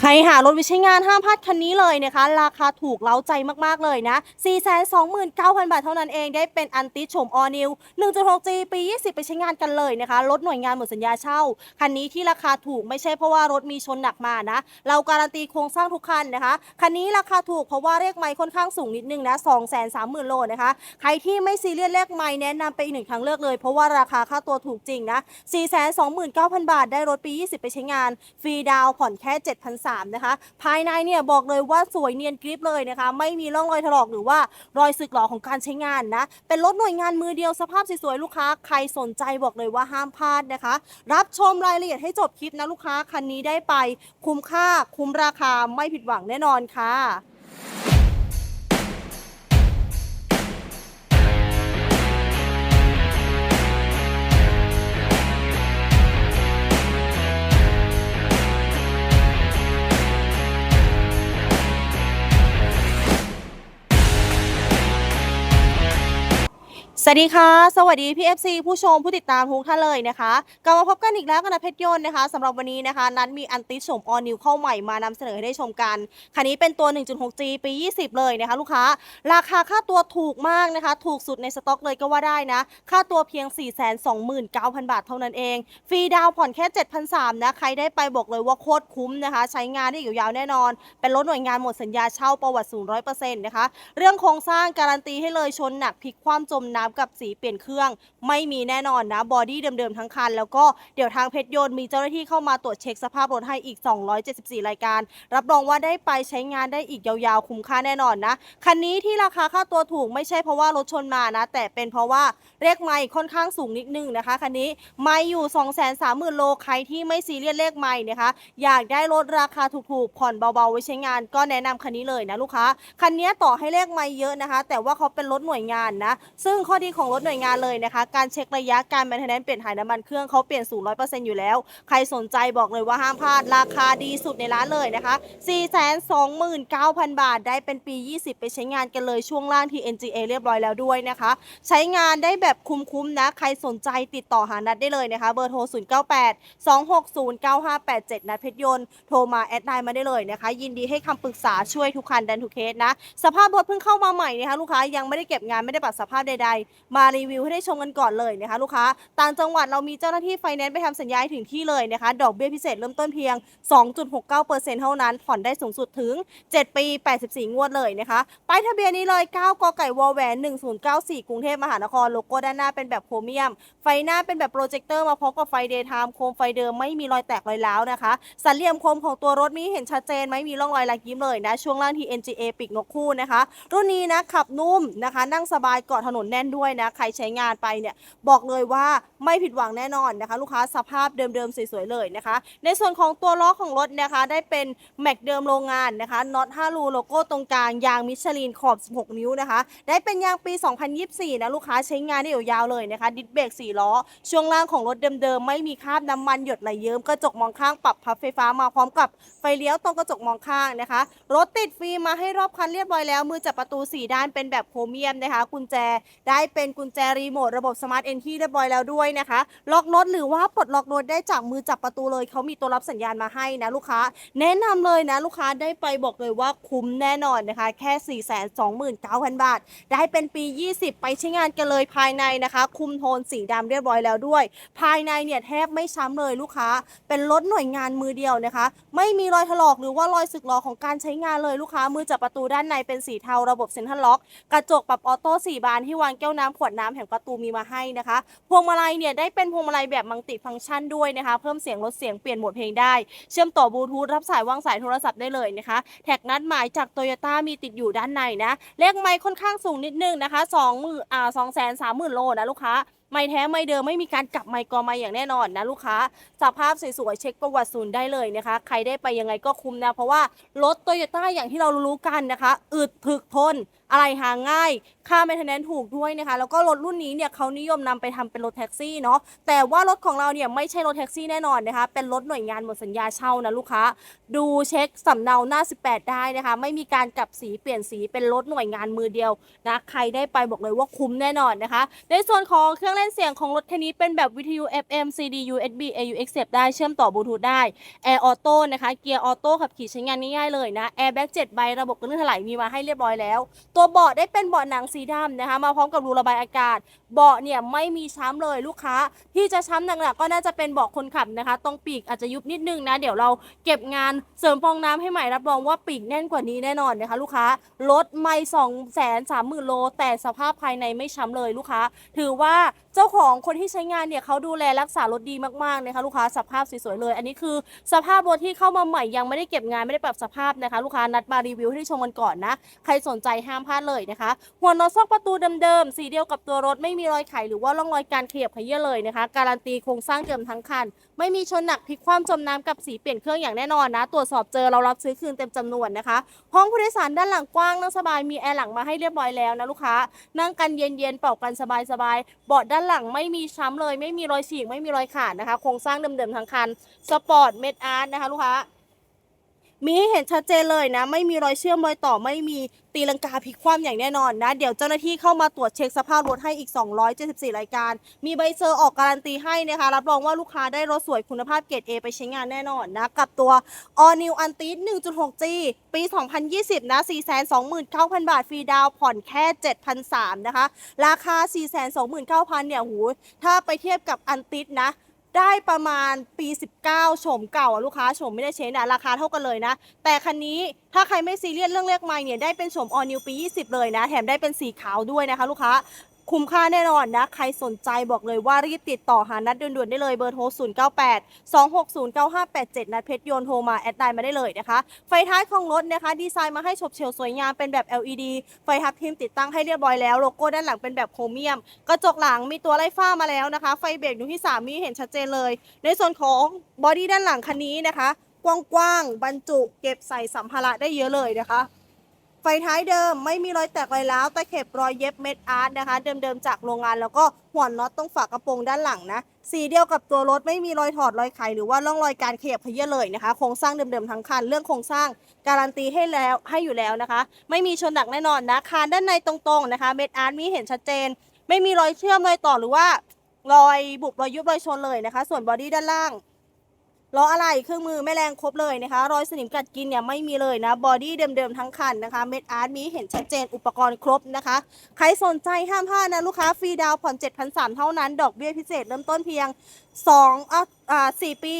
ใครหารถไปใช้งานห้ามพลาดคันนี้เลยนะคะ ราคาถูกเล้าใจมาก ๆ เลยนะ 429,000 บาทเท่านั้นเองได้เป็นอันติชมออนิว 1.6G ปี 20 ไปใช้งานกันเลยนะคะรถหน่วยงานหมดสัญญาเช่า คันนี้ที่ราคาถูกไม่ใช่เพราะว่ารถมีชนหนักมานะ เราการันตีโครงสร้างทุกคันนะคะ คันนี้ราคาถูกเพราะว่าเลขไม้ค่อนข้างสูงนิดนึงนะ 230,000 โลนะคะ ใครที่ไม่ซีเรียสเลขไม้แนะนำไปอีกหนึ่งทางเลือกเลย เพราะว่าราคาค่าตัวถูกจริงนะ 429,000 บาทได้รถปี 20 ไปใช้งานฟรีดาวผ่อนแค่7,300 3 นะคะ ภายในเนี่ยบอกเลยว่าสวยเนียนกริบเลยนะคะ ไม่มีร่องรอยถลอกหรือว่ารอยสึกหรอของการใช้งานนะ เป็นรถหน่วยงานมือเดียวสภาพสวยๆลูกค้า ใครสนใจบอกเลยว่าห้ามพลาดนะคะ รับชมรายละเอียดให้จบคลิปนะลูกค้าคันนี้ได้ไป คุ้มค่าคุ้มราคาไม่ผิดหวังแน่นอนค่ะ สวัสดีค่ะ สวัสดีพี่ FC ผู้ชมผู้ติดตามทุกท่านเลยนะคะกลับมาพบกันอีกแล้วกันนะเพชรยนต์นะคะสำหรับวันนี้นะคะ นั้นมีอันติชมออนิวเข้าใหม่มานำเสนอให้ได้ชมกัน คันนี้เป็นตัว 1.6G ปี 20 เลยนะคะ ลูกค้า ราคาค่าตัวถูกมากนะคะ ถูกสุดในสต็อกเลยก็ว่าได้นะ ค่าตัวเพียง 429,000 บาทเท่านั้นเอง ฟรีดาวผ่อนแค่ 7,300นะใครได้ไปบอกเลยว่าโคตรคุ้มนะคะ ใช้งานได้อยู่ยาวแน่นอน เป็นรถหน่วยงานหมดสัญญาเช่าประวัติสูง100%นะคะ เรื่องโครงสร้างการันตีให้เลยชนหนักพลิกคว่ำจมน้ำกับสีเปลี่ยนเครื่อง ไม่มีแน่นอนนะบอดี้เดิมๆทั้งคัน แล้วก็เดี๋ยวทางเพชรยนต์มีเจ้าหน้าที่เข้ามาตรวจเช็คสภาพรถให้อีก 274 รายการ รับรองว่าได้ไปใช้งานได้อีกยาวๆ คุ้มค่าแน่นอนนะ คันนี้ที่ราคาค่าตัวถูกไม่ใช่เพราะว่ารถชนมานะ แต่เป็นเพราะว่าเลขไม้ค่อนข้างสูงนิดนึงนะคะคันนี้ไม่อยู่ 230,000โลใครที่ไม่ซีเรียสเลขไม้นะคะอยากได้รถราคาถูกๆ ผ่อนเบาๆไว้ใช้งาน ก็แนะนำคันนี้เลยนะลูกค้าคันนี้ต่อให้เลขไม้เยอะนะคะ แต่ว่าเขาเป็นรถหน่วยงานนะ ซึ่งข้อดีของรถหน่วยงานเลยนะคะ การเช็คระยะการแมนเทนแนนเปลี่ยนถ่ายน้ำมันเครื่องเขาเปลี่ยนสูง100%อยู่แล้ว ใครสนใจบอกเลยว่าห้ามพลาดราคาดีสุดในร้านเลยนะคะ 429,000 บาทได้เป็นปี 20 ไปใช้งานกันเลยช่วงล่างที่ NGA เรียบร้อยแล้วด้วยนะคะ ใช้งานได้แบบคุ้มๆนะ ใครสนใจติดต่อหานัดได้เลยนะคะ เบอร์โทร 098 260 9587 นัดเพชรยนต์โทรมาแอดไลน์มาได้เลยนะคะ ยินดีให้คำปรึกษาช่วยทุกคันดันทุกเคสนะ สภาพรถเพิ่งเข้ามาใหม่นะคะลูกค้ายังไม่ได้เก็บงานไม่ได้ปรับสภาพใดๆมารีวิวให้ได้ชมกันก่อนเลยนะคะลูกค้า ต่างจังหวัดเรามีเจ้าหน้าที่ไฟแนนซ์ไปทำสัญญาให้ถึงที่เลยนะคะ ดอกเบี้ยพิเศษเริ่มต้นเพียง 2.69%เท่านั้น ผ่อนได้สูงสุดถึง 7 ปี 84 งวดเลยนะคะป้ายทะเบียนนี้เลย 9 กไก่วอลแหวน1094 กรุงเทพมหานคร โลโก้ด้านหน้าเป็นแบบโครเมียม ไฟหน้าเป็นแบบโปรเจคเตอร์มาพร้อมกับไฟเดย์ไทม์โคมไฟเดิมไม่มีรอยแตกรอยร้าวนะคะ สันเหลี่ยมคมของตัวรถนี้เห็นชัดเจนไหมมีร่องรอยลายยิ้มเลยนะ ช่วงล่างที่ NGA ปีกนกคู่นะคะ รุ่นนี้นะขับนุ่มนะคะ นั่งสบายเกาะถนนแน่นด้วย้วยนะ ใครใช้งานไปเนี่ยบอกเลยว่าไม่ผิดหวังแน่นอนนะคะ ลูกค้าสภาพเดิมๆสวยๆเลยนะคะ ในส่วนของตัวล้อของรถนะคะได้เป็นแม็กเดิมโรงงานนะคะน็อต5รูโลโก้ตรงกลางยางมิชลินขอบ 16 นิ้วนะคะ ได้เป็นยางปี 2024 นะลูกค้าใช้งานได้ยาวๆเลยนะคะดิสเบรก4ล้อ ช่วงล่างของรถเดิมๆไม่มีคราบน้ำมันหยดไหลเยิ้มกระจกมองข้างปรับพับไฟฟ้ามาพร้อมกับไฟเลี้ยวตรงกระจกมองข้างนะคะ รถติดฟิล์มมาให้รอบคันเรียบร้อยแล้ว มือจับประตู 4 ด้านเป็นแบบโครเมียมนะคะกุญแจได้เป็นกุญแจรีโมทระบบสมาร์ทเอนที่เรียบร้อยแล้วด้วยนะคะ ล็อกรถหรือว่าปลดล็อกรถได้จากมือจับประตูเลยเขามีตัวรับสัญญาณมาให้นะลูกค้า แนะนำเลยนะลูกค้าได้ไปบอกเลยว่าคุ้มแน่นอนนะคะ แค่ 429,000 บาท ได้เป็นปี 20 ไปใช้งานกันเลยภายในนะคะ คุมโทนสีดำเรียบร้อยแล้วด้วย ภายในเนี่ยแทบไม่ช้ำเลยลูกค้า เป็นรถหน่วยงานมือเดียวนะคะ ไม่มีรอยถลอกหรือว่ารอยสึกหรอของการใช้งานเลยลูกค้ามือจับประตูด้านในเป็นสีเทาระบบเซ็นทรัลล็อก กระจกปรับออโต้4บานที่วางแก้วน้ำขวดน้ำแห่งประตูมีมาให้นะคะ พวงมาลัยเนี่ยได้เป็นพวงมาลัยแบบมัลติฟังก์ชันด้วยนะคะ เพิ่มเสียงลดเสียงเปลี่ยนโหมดเพลงได้ เชื่อมต่อบลูทูธรับสายวางสายโทรศัพท์ได้เลยนะคะ แท็กนัดหมายจากโตโยต้ามีติดอยู่ด้านในนะ เลขไมค์ค่อนข้างสูงนิดนึงนะคะ2 0 0 0 0อ่า2 3 0 0 0 0โลนะลูกค้าไม่แท้ไม่เดิมไม่มีการกลับไมค์กอไมค์อย่างแน่นอนนะลูกค้าสภาพสวยๆเช็คประวัติศูนย์ได้เลยนะคะ ใครได้ไปยังไงก็คุ้มนะ เพราะว่ารถโตโยต้าอย่างที่เรารู้กันนะคะ อึดถึกทน อะไรหาง่าย ค่า maintenance ถูกด้วยนะคะ แล้วก็รถรุ่นนี้เนี่ยเขานิยมนำไปทำเป็นรถแท็กซี่เนาะ แต่ว่ารถของเราเนี่ยไม่ใช่รถแท็กซี่แน่นอนนะคะ เป็นรถหน่วยงานหมดสัญญาเช่านะลูกค้า ดูเช็คสำเนาหน้า 18 ได้นะคะ ไม่มีการกลับสีเปลี่ยนสีเป็นรถหน่วยงานมือเดียวนะ ใครได้ไปบอกเลยว่าคุ้มแน่นอนนะคะ ในส่วนของเครื่องเล่นเสียงของรถคันนี้เป็นแบบวิทยุ FM CD USB AUX เสียบได้เชื่อมต่อบลูทูธได้แอร์ออโต้นะคะ เกียร์ออโต้ขับขี่ใช้งานง่ายๆเลยนะแอร์แบ็ก7ใบระบบกระลื่นถลายมีมาให้เรียบร้อยแล้วตัวเบาะได้เป็นเบาะหนังสีดำนะคะ มาพร้อมกับรูระบายอากาศ เบาะเนี่ยไม่มีช้ำเลยลูกค้า ที่จะช้ำหนักๆก็น่าจะเป็นเบาะคนขับนะคะ ตรงปีกอาจจะยุบนิดนึงนะ เดี๋ยวเราเก็บงานเสริมฟองน้ำให้ใหม่รับรองว่าปีกแน่นกว่านี้แน่นอนนะคะ ลูกค้ารถไม่สองแสนสามหมื่นโล แต่สภาพภายในไม่ช้ำเลยลูกค้า ถือว่า จ้าของคนที่ใช้งานเนี่ยเขาดูแลรักษารถดีมากๆนะคะลูกค้าสภาพสวยๆเลย อันนี้คือสภาพรถที่เข้ามาใหม่ยังไม่ได้เก็บงานไม่ได้ปรับสภาพนะคะ ลูกค้านัดมารีวิวให้ได้ชมกันก่อนนะ ใครสนใจห้ามพลาดเลยนะคะ หัวน็อตซอกประตูเดิมๆสีเดียวกับตัวรถไม่มีรอยไขหรือว่าร่องรอยการเขยับขยื้เลยนะคะ การันตีโครงสร้างเดิมทั้งคัน ไม่มีชนหนักพลิกคว่ำจมน้ำกับสีเปลี่ยนเครื่องอย่างแน่นอนนะ ตรวจสอบเจอเรารับซื้อคืนเต็มจำนวนนะคะ ห้องผู้โดยสารด้านหลังกว้างนั่งสบายมีแอร์หลังมาให้เรียบร้อยแล้วนะลูกค้านั่งกันเย็นๆเป่ากันสบายๆเบาะด้านหลังไม่มีช้ำเลย ไม่มีรอยฉีกไม่มีรอยขาดนะคะโครงสร้างเดิมๆทั้งคันสปอร์ตเมดอาร์ตนะคะลูกค้า มีให้เห็นชัดเจนเลยนะ ไม่มีรอยเชื่อมรอยต่อไม่มีตีลังกาพลิกคว่ำอย่างแน่นอนนะ เดี๋ยวเจ้าหน้าที่เข้ามาตรวจเช็คสภาพรถให้อีก 274 รายการ มีใบเซอร์ออกการันตีให้นะคะ รับรองว่าลูกค้าได้รถสวยคุณภาพเกรด A ไปใช้งานแน่นอนนะ กับตัว All New a n t i 1.6G ปี 2020 นะ 429,000 บาท ฟรีดาวผ่อนแค่ 7,300 นะคะ ราคา 429,000 เนี่ยหูถ้าไปเทียบกับอันตินะ ได้ประมาณปี 19โฉมเก่าอะลูกค้าโฉมไม่ได้เชนอะราคาเท่ากันเลยนะ แต่คันนี้ถ้าใครไม่ซีเรียสเรื่องเลขไม่เนี่ยได้เป็นโฉมออนิวปี 20 เลยนะ แถมได้เป็นสีขาวด้วยนะคะ ลูกค้า คุ้มค่าแน่นอนนะ ใครสนใจบอกเลยว่ารีบติดต่อหานัดด่วนๆได้เลยเบอร์โทร 098 260 9587 นัดเพชรโยนโทรมา แอดไลน์มาได้เลยนะคะ ไฟท้ายของรถนะคะ ดีไซน์มาให้ฉบเฉียวสวยงามเป็นแบบ LED ไฟทับทิมติดตั้งให้เรียบร้อยแล้ว โลโก้ด้านหลังเป็นแบบโครเมียม กระจกหลังมีตัวไล่ฟ้ามาแล้วนะคะ ไฟเบรกดวงที่3มีเห็นชัดเจนเลย ในส่วนของบอดี้ด้านหลังคันนี้นะคะกว้างๆบรรจุเก็บใส่สัมภาระได้เยอะเลยนะคะ ไฟท้ายเดิมไม่มีรอยแตกรอยร้าวตะเข็บรอยเย็บเม็ดอาร์ตนะคะ เดิมๆจากโรงงานแล้วก็หัวน็อตตรงฝากระโปรงด้านหลังนะ สีเดียวกับตัวรถไม่มีรอยถอดรอยไขหรือว่าร่องรอยการขยับเขยื้เลยนะคะโครงสร้างเดิมๆทั้งคันเรื่องโครงสร้างการันตีให้แล้วให้อยู่แล้วนะคะ ไม่มีชนหนักแน่นอนนะคานด้านในตรงๆนะคะเม็ดอาร์ตมีเห็นชัดเจน ไม่มีรอยเชื่อมรอยต่อหรือว่ารอยบุบรอยยุบรอยชนเลยนะคะ ส่วนบอดี้ด้านล่าง ล้ออะไรเครื่องมือไม่แรงครบเลยนะคะรอยสนิมกัดกินเนี่ยไม่มีเลยนะบอดี้เดิมๆทั้งคันนะคะเม็ดอาร์ตมีเห็นชัดเจนอุปกรณ์ครบนะคะ ใครสนใจห้ามพลาดนะลูกค้าฟรีดาวน์ผ่อน 7,300 เท่านั้น ดอกเบี้ยพิเศษเริ่มต้นเพียง2อะอ่า4ปี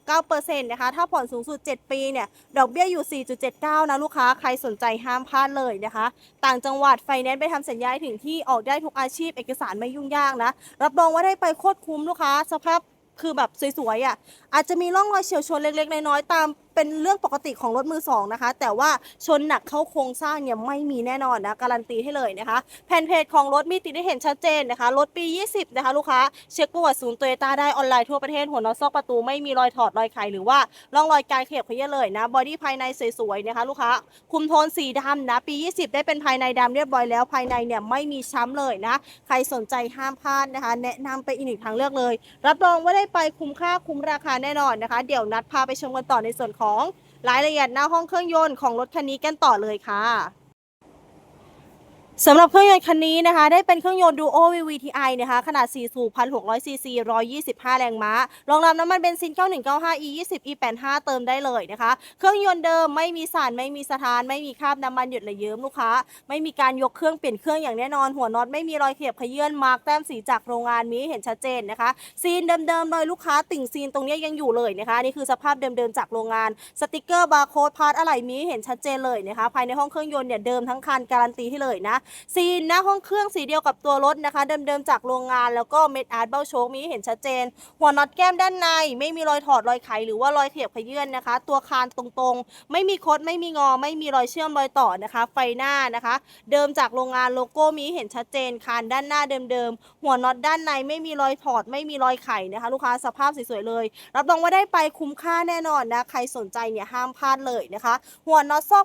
2.69%นะคะถ้าผ่อนสูงสุด 7 ปีเนี่ยดอกเบี้ยอยู่ 4.79 นะลูกค้าใครสนใจห้ามพลาดเลยนะคะ ต่างจังหวัดไฟแนนซ์ไปทำสัญญาถึงที่ออกได้ทุกอาชีพเอกสารไม่ยุ่งยากนะรับรองว่าได้ไปโคตรคุ้มลูกค้าสภาพคือแบบสวยๆอะ อาจจะมีร่องรอยเฉียวชนเล็ก ๆ น้อยๆตามเป็นเรื่องปกติของรถมือสองนะคะ แต่ว่าชนหนักเข้าโครงสร้างเนี่ยไม่มีแน่นอนนะการันตีให้เลยนะคะแผ่นเพจของรถมีติดให้เห็นชัดเจนนะคะรถปี 20 นะคะ ลูกค้าเช็คประวัติศูนย์โตโยต้าได้ออนไลน์ทั่วประเทศหัวนอซอกประตูไม่มีรอยถอดรอยไขหรือว่าร่องรอยการขยับเขยื้อเลยนะบอดี้ภายในสวยๆนะคะ ลูกค้าคุมโทนสีดำนะปี 20 ได้เป็นภายในดำเรียบร้อยแล้ว ภายในเนี่ยไม่มีช้ำเลยนะใครสนใจห้ามพลาดนะคะ แนะนำไปอีกหนึ่งทางเลือกเลย รับรองว่าได้ไปคุ้มค่าคุ้มราคาแน่นอนนะคะ เดี๋ยวนัดพาไปชมกันต่อในส่วนของรายละเอียดหน้าห้องเครื่องยนต์ของรถคันนี้กันต่อเลยค่ะ สำหรับเครื่องยนต์คันนี้นะคะ ได้เป็นเครื่องยนต์ Duo VVTi นะคะ ขนาด 4 สูบ 1,600 ซีซี 125 แรงม้า รองรับน้ำมันเบนซิน 9195 E 20 E 85เติมได้เลยนะคะ เครื่องยนต์เดิมไม่มีสาร ไม่มีสถาน ไม่มีคราบน้ำมันหยดระเยิ้มลูกค้า ไม่มีการยกเครื่องเปลี่ยนเครื่องอย่างแน่นอน หัวน็อตไม่มีรอยเขียบขยื่นมาร์กแต้มสีจากโรงงานมีเห็นชัดเจนนะคะ ซีนเดิมๆเลยลูกค้าติ่งซีนตรงนี้ยังอยู่เลยนะคะ นี่คือสภาพเดิมๆจากโรงงาน สติกเกอร์บาร์โค้ดพาร์ทอะไรมีเห็นชัดเจนเลยนะคะ ภายในห้องเครื่องยนต์เนี่ยเดิมทั้งคันการันตีให้เลยนะซีนหน้าห้องเครื่องสีเดียวกับตัวรถนะคะ เดิมๆจากโรงงานแล้วก็เม็ดอาร์ตเบ้าโชคมีให้เห็นชัดเจน หัวน็อตแก้มด้านใน ไม่มีรอยถอดรอยไขหรือว่ารอยเขียบขยื่นนะคะ ตัวคานตรงๆ ไม่มีคดไม่มีงอ ไม่มีรอยเชื่อมรอยต่อนะคะ ไฟหน้านะคะ เดิมจากโรงงานโลโก้มีเห็นชัดเจนคานด้านหน้าเดิมๆหัวน็อตด้านในไม่มีรอยถอดไม่มีรอยไขนะคะ ลูกค้าสภาพสวยๆเลย รับรองว่าได้ไปคุ้มค่าแน่นอนนะใครสนใจเนี่ยห้ามพลาดเลยนะคะ หัวน็อตซอก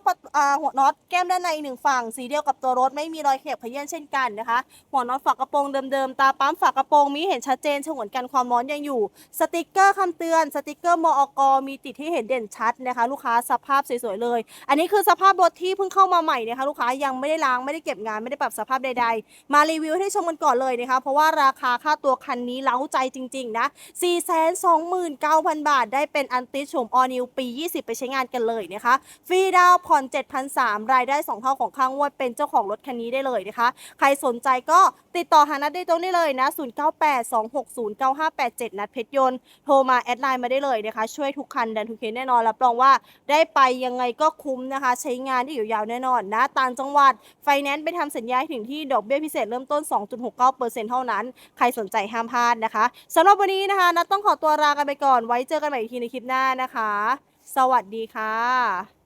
หัวน็อตแก้มด้านในหนึ่งฝั่งสีเดียวกับตัวรถไม่มีรอยเขียบขยื่นเช่นกันนะคะ หัวน็อตฝากระโปรงเดิมๆ ตาปั๊มฝากระโปรงมีเห็นชัดเจนฉงนกันความร้อนยังอยู่ สติกเกอร์คำเตือน สติกเกอร์มอกมีติดที่เห็นเด่นชัดนะคะ ลูกค้าสภาพสวยๆเลย อันนี้คือสภาพรถที่เพิ่งเข้ามาใหม่นะคะลูกค้ายังไม่ได้ล้างไม่ได้เก็บงานไม่ได้ปรับสภาพใด ๆ มารีวิวให้ชมกันก่อนเลยนะคะเพราะว่าราคาค่าตัวคันนี้เล้าใจจริงๆนะ429,000 บาท ได้เป็นอันติชโฉมออนิวปี 20 ไปใช้งานกันเลยนะคะฟรีดาวน์ผ่อน7,300รายได้ 2 เท่าของค่างวดเป็นเจ้าของรถคันนี้ได้เลยนะคะ ใครสนใจก็ติดต่อหานัดได้ตรงนี้เลยนะ 0982609587 นัดเพชรยนต์โทรมาแอดไลน์มาได้เลยนะคะ ช่วยทุกคันดันทุกเคสแน่นอนรับรองว่าได้ไปยังไงก็คุ้มนะคะ ใช้งานได้อยู่ยาวแน่นอนนะต่างจังหวัดไฟแนนซ์ไปทำสัญญาถึงที่ดอกเบี้ยพิเศษเริ่มต้น 2.69%เท่านั้น ใครสนใจห้ามพลาดนะคะสำหรับวันนี้นะคะนัดต้องขอตัวลากันไปก่อนไว้เจอกันใหม่อีกทีในคลิปหน้านะคะ สวัสดีค่ะ